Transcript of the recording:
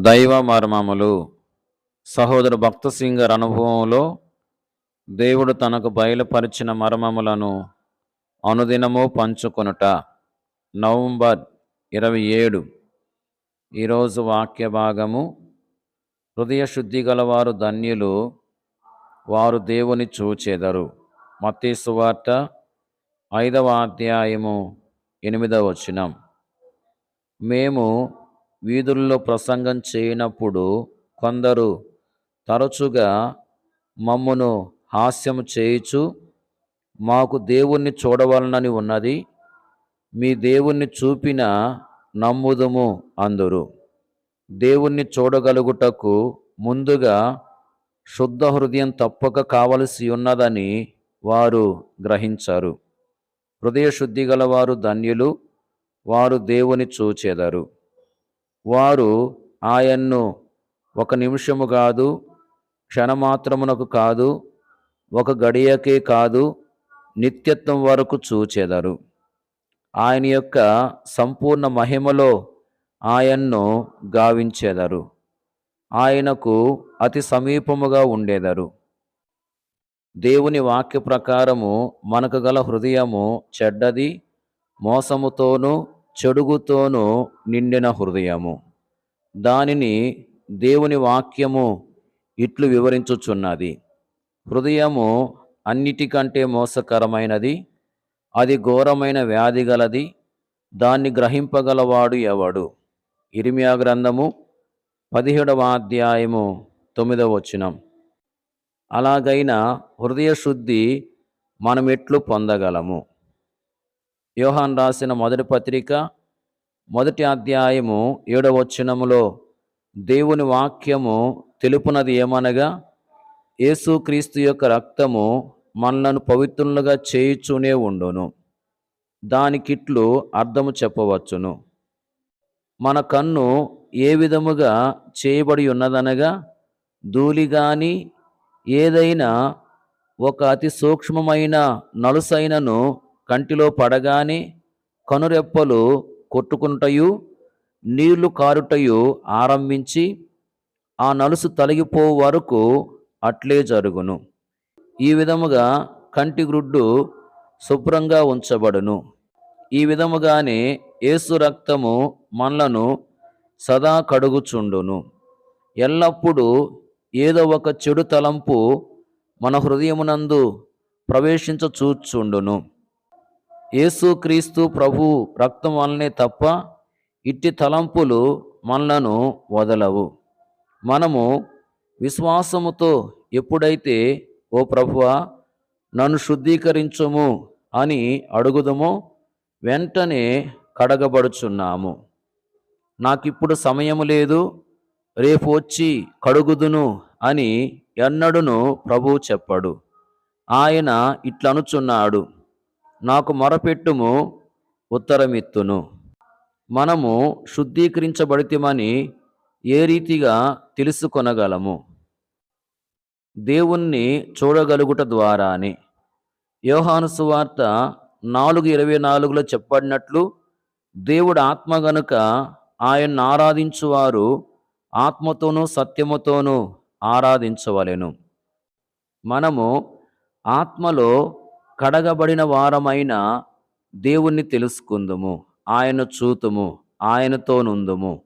దైవ మర్మములు. సహోదరు భక్త సింగర్ అనుభవంలో దేవుడు తనకు బయలుపరిచిన మర్మములను అనుదినము పంచుకొనుట. నవంబర్ ఇరవై ఏడు. ఈరోజు వాక్య భాగము. హృదయ శుద్ధి గలవారు ధన్యులు వారు దేవుని చూచెదరు. మత్తీ సువార్త ఐదవ అధ్యాయము ఎనిమిదవ వచనం. మేము వీధుల్లో ప్రసంగం చేయనప్పుడు కొందరు తరచుగా మమ్మను హాస్యము చేయుచు మాకు దేవుణ్ణి చూడవలనని ఉన్నది మీ దేవుణ్ణి చూపిన నమ్ముదుము అందరు. దేవుణ్ణి చూడగలుగుటకు ముందుగా శుద్ధ హృదయం తప్పక కావలసి ఉన్నదని వారు గ్రహించారు. హృదయ శుద్ధి గలవారు ధన్యులు వారు దేవుని చూచెదరు. వారు ఆయన్ను ఒక నిమిషము కాదు క్షణమాత్రమునకు కాదు ఒక గడియకే కాదు నిత్యత్వం వరకు చూచెదరు. ఆయన యొక్క సంపూర్ణ మహిమలో ఆయన్ను గావించెదరు. ఆయనకు అతి సమీపముగా ఉండేదరు. దేవుని వాక్య ప్రకారము మనకు గల హృదయము చెడ్డది మోసముతోనూ చెడుగుతోనూ నిండిన హృదయము. దానిని దేవుని వాక్యము ఇట్లు వివరించుచున్నది. హృదయము అన్నిటికంటే మోసకరమైనది అది ఘోరమైన వ్యాధి గలది దాన్ని గ్రహింపగలవాడు ఎవడు? ఇరిమియా గ్రంథము పదిహేడవ అధ్యాయము తొమ్మిదవ వచనం. అలాగైన హృదయ శుద్ధి మనం ఎట్లు పొందగలము. యోహాన్ రాసిన మొదటి పత్రిక మొదటి అధ్యాయము ఏడవ వచనములో దేవుని వాక్యము తెలుపునది ఏమనగా యేసుక్రీస్తు యొక్క రక్తము మనలను పవిత్రులుగా చేయుచునే ఉండును. దానికిట్లు అర్థము చెప్పవచ్చును. మన కన్ను ఏ విధముగా చేయబడి ఉన్నదనగా ధూళి గాని ఏదైనా ఒక అతి సూక్ష్మమైన నలుసైనను కంటిలో పడగానే కనురెప్పలు కొట్టుకుంటయు నీళ్ళు కారుటయు ఆరంభించి ఆ నలుసు తొలగిపో వరకు అట్లే జరుగును. ఈ విధముగా కంటి గ్రుడ్డు శుభ్రంగా ఉంచబడును. ఈ విధముగానే ఏసు రక్తము మనలను సదా కడుగుచుండును. ఎల్లప్పుడూ ఏదో ఒక చెడు తలంపు మన హృదయమునందు ప్రవేశించచూచుండును యేసుక్రీస్తు ప్రభు రక్తం వల్లనే తప్ప ఇట్టి తలంపులు మనలను వదలవు. మనము విశ్వాసముతో ఎప్పుడైతే ఓ ప్రభువా నన్ను శుద్ధీకరించము అని అడుగుదమో వెంటనే కడగబడుచున్నాము. నాకిప్పుడు సమయము లేదు రేపు వచ్చి కడుగుదును అని ఎన్నడును ప్రభువు చెప్పాడు. ఆయన ఇట్లనుచున్నాడు. నాకు మొరపెట్టుము ఉత్తరమిత్తును. మనము శుద్ధీకరించబడితేమని ఏ రీతిగా తెలుసుకొనగలము? దేవుణ్ణి చూడగలుగుట ద్వారానే. యోహాను సువార్త నాలుగు ఇరవై నాలుగులో చెప్పబడినట్లు దేవుడు ఆత్మ గనుక ఆయన్ను ఆరాధించువారు ఆత్మతోనూ సత్యముతోనూ ఆరాధించవలెను. మనము ఆత్మలో కడగబడిన వారమైన దేవుణ్ణి తెలుసుకుందుము. ఆయన చూతుము. ఆయనతో నుందుము.